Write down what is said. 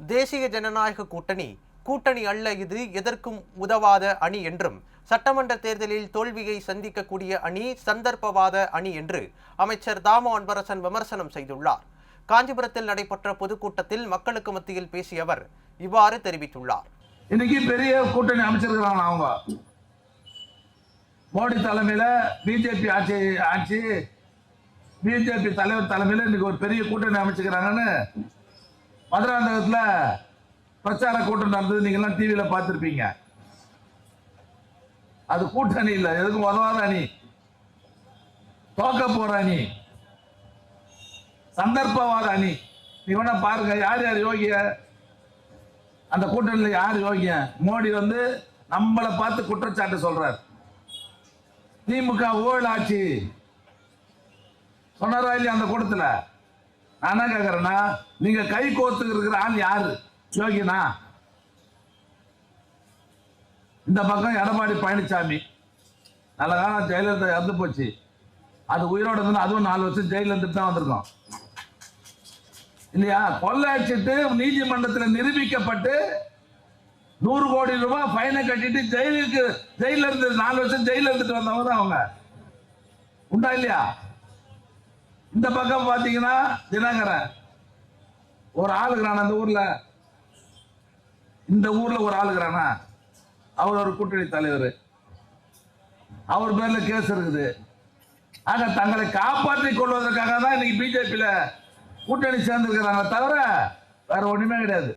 தேசிய ஜனநாயக கூட்டணி கூட்டணி அல்ல இது எதற்கும் உதவாத அணி என்றும் சட்டமன்ற தேர்தலில் தோல்வியை சந்திக்கக்கூடிய அணி சந்தர்ப்பவாத அணி என்று அமைச்சர் தாமோ அன்பரசன் விமர்சனம் செய்துள்ளார். காஞ்சிபுரத்தில் நடைபெற்ற பொதுக்கூட்டத்தில் மக்களுக்கு மத்தியில் பேசிய அவர் இவ்வாறு தெரிவித்துள்ளார். இன்னைக்கு பெரிய கூட்டணி அமைச்சிருக்கிறாங்க அவங்க. மோடி தலைமையில பிஜேபி ஆட்சி ஆட்சி பிஜேபி தலைவர் தலைமையில இன்னைக்கு ஒரு பெரிய கூட்டணி அமைச்சுக்கிறாங்கன்னு மதுராந்தகத்துல பிரச்சார கூட்டம் நடந்தது. நீங்க எல்லாம் டிவியில அது கூட்டணி இல்ல. எதுக்கும் உதவாத அணி. தோக்க போற அணி. சந்தர்ப்பவாத அணி. நீங்க வேணா பாருங்க யார் யார் யோகிய? அந்த கூட்டணியில் யார் யோகிய? மோடி வந்து நம்மளை பார்த்து குற்றச்சாட்டு சொல்றார். திமுக ஊழல் ஆட்சி. சொன்னாரா இல்லையா அந்த கூட்டத்தில்? நான் என்ன கேட்கறேன்னா நீங்க கை கோர்த்து இருக்கிற ஆள் யாரு? யோகினா இந்த பக்கம் எடப்பாடி பழனிசாமி நல்ல காலம் ஜெயலலிதா இறந்து போச்சு. அது உயிரோட அதுவும் நாலு வருஷம் ஜெயில இருந்துட்டு தான் வந்திருக்கோம். இல்லையா? கொள்ளையடிச்சிட்டு நீதிமன்றத்தில் நிரூபிக்கப்பட்டு நூறு கோடி ரூபாய் ஃபைனை கட்டிட்டு ஜெயிலுக்கு ஜெயில இருந்து நாலு வருஷம் ஜெயில இருந்துட்டு வந்தவங்க தான் அவங்க. உண்டா இல்லையா? இந்த பக்கம் பார்த்தீங்கன்னா தினகரன் ஒரு ஆளுகிறான் அந்த ஊரில். இந்த ஊரில் ஒரு ஆளுகிறானா அவர் ஒரு கூட்டணி தலைவர். அவர் பேரில் கேஸ் இருக்குது. ஆக தங்களை காப்பாற்றிக் கொள்வதற்காக தான் இன்னைக்கு பிஜேபியில் கூட்டணி சேர்ந்துருக்கிறாங்க தவிர வேற ஒன்றுமே கிடையாது.